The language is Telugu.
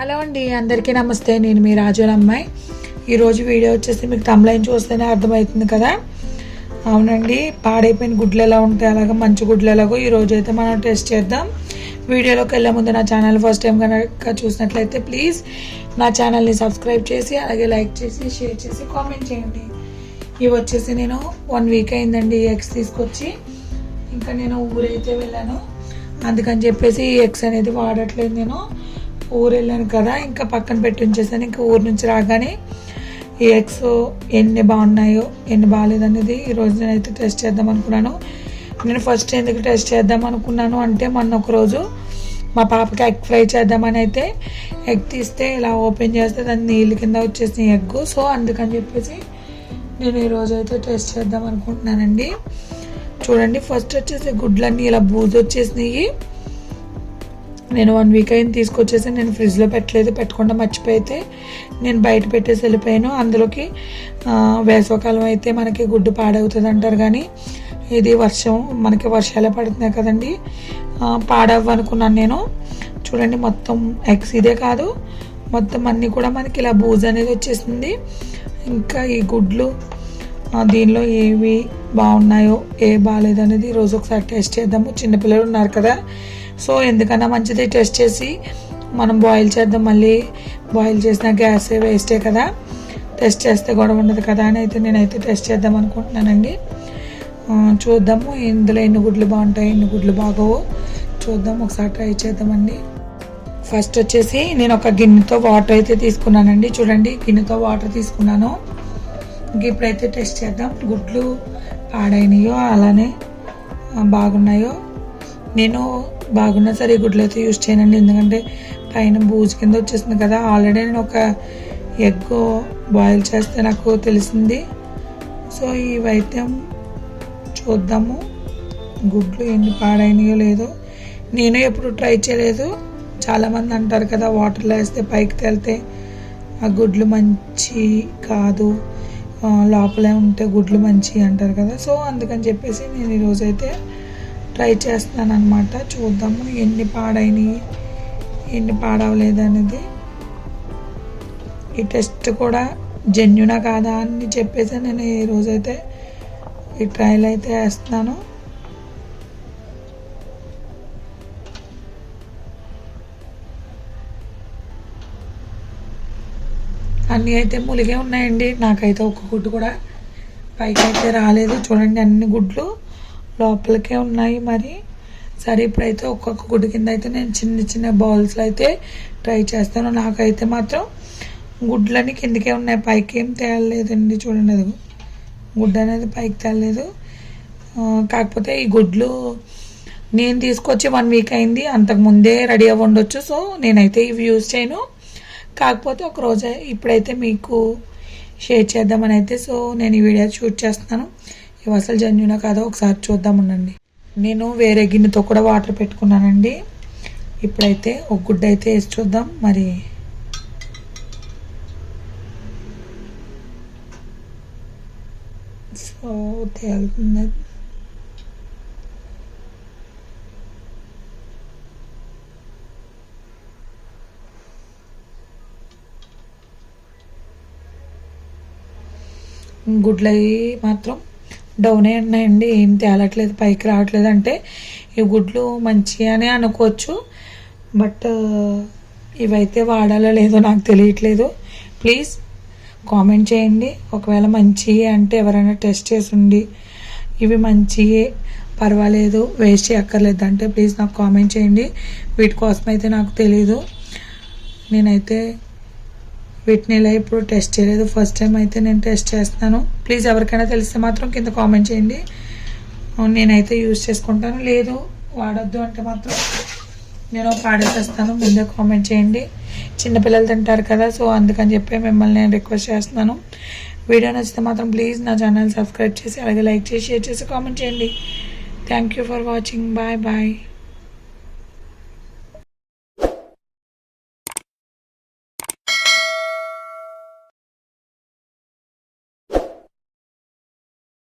హలో అండి అందరికీ నమస్తే. నేను మీ రాజుల అమ్మాయి. ఈరోజు వీడియో వచ్చేసి మీకు తమ్లైన్ చూస్తేనే అర్థమవుతుంది కదా? అవునండి పాడైపోయిన గుడ్లు ఎలా ఉంటాయి? అలాగే మంచి గుడ్లు ఎలాగో ఈరోజు అయితే మనం టెస్ట్ చేద్దాం. వీడియోలోకి వెళ్ళే ముందు నా ఛానల్ ఫస్ట్ టైం కనుక చూసినట్లయితే ప్లీజ్ నా ఛానల్ని సబ్స్క్రైబ్ చేసి అలాగే లైక్ చేసి షేర్ చేసి కామెంట్ చేయండి. ఇవి వచ్చేసి నేను వన్ వీక్ అయిందండి ఈ ఎగ్స్ తీసుకొచ్చి. ఇంకా నేను ఊరైతే వెళ్ళాను. అందుకని చెప్పేసి ఈ ఎగ్స్ అనేది వాడట్లేదు నేను. ఊరు వెళ్ళాను కదా ఇంకా పక్కన పెట్టి ఉంచేసాను ఇంకా ఊరు నుంచి రాగానే ఈ ఎగ్స్ ఎన్ని బాగున్నాయో ఎన్ని బాగాలేదనేది ఈరోజు నేనైతే టెస్ట్ చేద్దాం అనుకున్నాను. నేను ఫస్ట్ ఎందుకు టెస్ట్ చేద్దాం అనుకున్నాను అంటే మొన్న ఒకరోజు మా పాపకి ఎగ్ ఫ్రై చేద్దామని అయితే ఎగ్ తీస్తే ఇలా ఓపెన్ చేస్తే దాని నీళ్ళ కింద వచ్చేసిన ఎగ్ సో అందుకని చెప్పేసి నేను ఈరోజు అయితే టెస్ట్ చేద్దాం అనుకుంటున్నానండి. చూడండి ఫస్ట్ వచ్చేసి గుడ్లన్నీ ఇలా బూజు వచ్చేసినాయి. నేను వన్ వీక్ అయింది తీసుకొచ్చేసి నేను ఫ్రిడ్జ్లో పెట్టలేదు పెట్టకుండా మర్చిపోయితే నేను బయట పెట్టేసి వెళ్ళిపోయాను. అందులోకి వేసవకాలం అయితే మనకి గుడ్డు పాడవుతుంది అంటారు కానీ ఇది వర్షం మనకి వర్షాలే పడుతున్నాయి కదండి. పాడవ్వనుకున్నాను నేను. చూడండి మొత్తం ఎగ్స్ ఇదే కాదు మొత్తం అన్నీ కూడా మనకి ఇలా బూజ్ అనేది వచ్చేసింది. ఇంకా ఈ గుడ్లు దీనిలో ఏవి బాగున్నాయో ఏ బాగాలేదు అనేది రోజు ఒకసారి టెస్ట్ చేద్దాము. చిన్నపిల్లలు ఉన్నారు కదా సో ఎందుకన్నా మంచిది టెస్ట్ చేసి మనం బాయిల్ చేద్దాం మళ్ళీ బాయిల్ చేసిన గ్యాస్ వేస్టే కదా. టెస్ట్ చేస్తే గొడవ ఉండదు కదా అని అయితే నేనైతే టెస్ట్ చేద్దాం అనుకుంటున్నానండి. చూద్దాము ఇందులో ఎన్ని గుడ్లు బాగుంటాయి ఎన్ని గుడ్లు బాగోవు. చూద్దాం ఒకసారి ట్రై చేద్దామండి. ఫస్ట్ వచ్చేసి నేను ఒక గిన్నెతో వాటర్ అయితే తీసుకున్నానండి. చూడండి గిన్నెతో వాటర్ తీసుకున్నాను. ఇంక ఇప్పుడైతే టెస్ట్ చేద్దాం. గుడ్లు పాడైనయో అలానే బాగున్నాయో. నేను బాగున్నా సరే ఈ గుడ్లు అయితే యూజ్ చేయనండి. ఎందుకంటే పైన బూజు కింద వచ్చేసింది కదా. ఆల్రెడీ నేను ఒక ఎగ్ బాయిల్ చేస్తే నాకు తెలిసింది. సో ఈ వైద్యం చూద్దాము. గుడ్లు ఎన్ని పాడైనాయో లేదో. నేను ఎప్పుడు ట్రై చేయలేదు. చాలామంది అంటారు కదా వాటర్లో వేస్తే పైకి తేలితే ఆ గుడ్లు మంచి కాదు. లోపలే ఉంటే గుడ్లు మంచి అంటారు కదా. సో అందుకని చెప్పేసి నేను ఈరోజైతే అయితే ట్రై చేస్తున్నాను అనమాట చూద్దాము ఎన్ని పాడైనవి ఎన్ని పాడవలేదు అనేది ఈ టెస్ట్ కూడా జెన్యునా కాదా అని చెప్పేసి నేను ఈ రోజైతే ఈ ట్రయల్ అయితే వేస్తున్నాను. అన్నీ అయితే ములిగే ఉన్నాయండి. నాకైతే ఒక్క గుడ్డు కూడా పైకి అయితే రాలేదు. చూడండి అన్ని గుడ్లు. లోపలికే ఉన్నాయి మరి. సరే ఇప్పుడైతే ఒక్కొక్క గుడ్డు కింద అయితే నేను చిన్న చిన్న బౌల్స్లో అయితే ట్రై చేస్తాను. నాకైతే మాత్రం గుడ్లని కిందకే ఉన్నాయి. పైకి ఏం తేలలేదండి చూడండి అది గుడ్డు అనేది పైకి తేలలేదు. కాకపోతే ఈ గుడ్లు నేను తీసుకొచ్చి వన్ వీక్ అయింది. అంతకు ముందే రెడీ అవ్వ ఉండొచ్చు. సో నేనైతే ఇవి యూజ్ చేయను. కాకపోతే ఒక రోజు ఇప్పుడైతే మీకు షేర్ చేద్దామని అయితే సో నేను ఈ వీడియో షూట్ చేస్తున్నాను. ఇవి అసలు జెన్యునా కాదో ఒకసారి చూద్దాం ఉండండి నేను వేరే గిన్నెతో కూడా వాటర్ పెట్టుకున్నానండి. ఇప్పుడైతే ఒక గుడ్డ అయితే వేసి చూద్దాం. మరి సో తేలుతుంది. గుడ్లు మాత్రం డౌనే ఉన్నాయండి ఏం తేలట్లేదు పైకి రావట్లేదు. అంటే ఈ గుడ్లు మంచి అని అనుకోవచ్చు బట్ ఇవైతే వాడాలో లేదో నాకు తెలియట్లేదు. ప్లీజ్ కామెంట్ చేయండి. ఒకవేళ మంచియే అంటే ఎవరైనా టెస్ట్ చేసి ఉండి ఇవి మంచియే పర్వాలేదు వేస్ట్ చేయక్కర్లేదు అంటే ప్లీజ్ నాకు కామెంట్ చేయండి. వీటి కోసం అయితే నాకు తెలీదు. నేనైతే వీటిని ఇలా ఇప్పుడు టెస్ట్ చేయలేదు. ఫస్ట్ టైం అయితే నేను టెస్ట్ చేస్తున్నాను. ప్లీజ్ ఎవరికైనా తెలిస్తే మాత్రం కింద కామెంట్ చేయండి. అవును, నేనైతే యూజ్ చేసుకుంటాను. లేదు వాడొద్దు అంటే మాత్రం నేను పాడేసేస్తాను ముందే కామెంట్ చేయండి. చిన్నపిల్లలు తింటారు కదా సో అందుకని చెప్పి మిమ్మల్ని నేను రిక్వెస్ట్ చేస్తున్నాను. వీడియో నచ్చితే మాత్రం ప్లీజ్ నా ఛానల్ సబ్స్క్రైబ్ చేసి అలాగే లైక్ చేసి షేర్ చేసి కామెంట్ చేయండి. Thank you for watching bye bye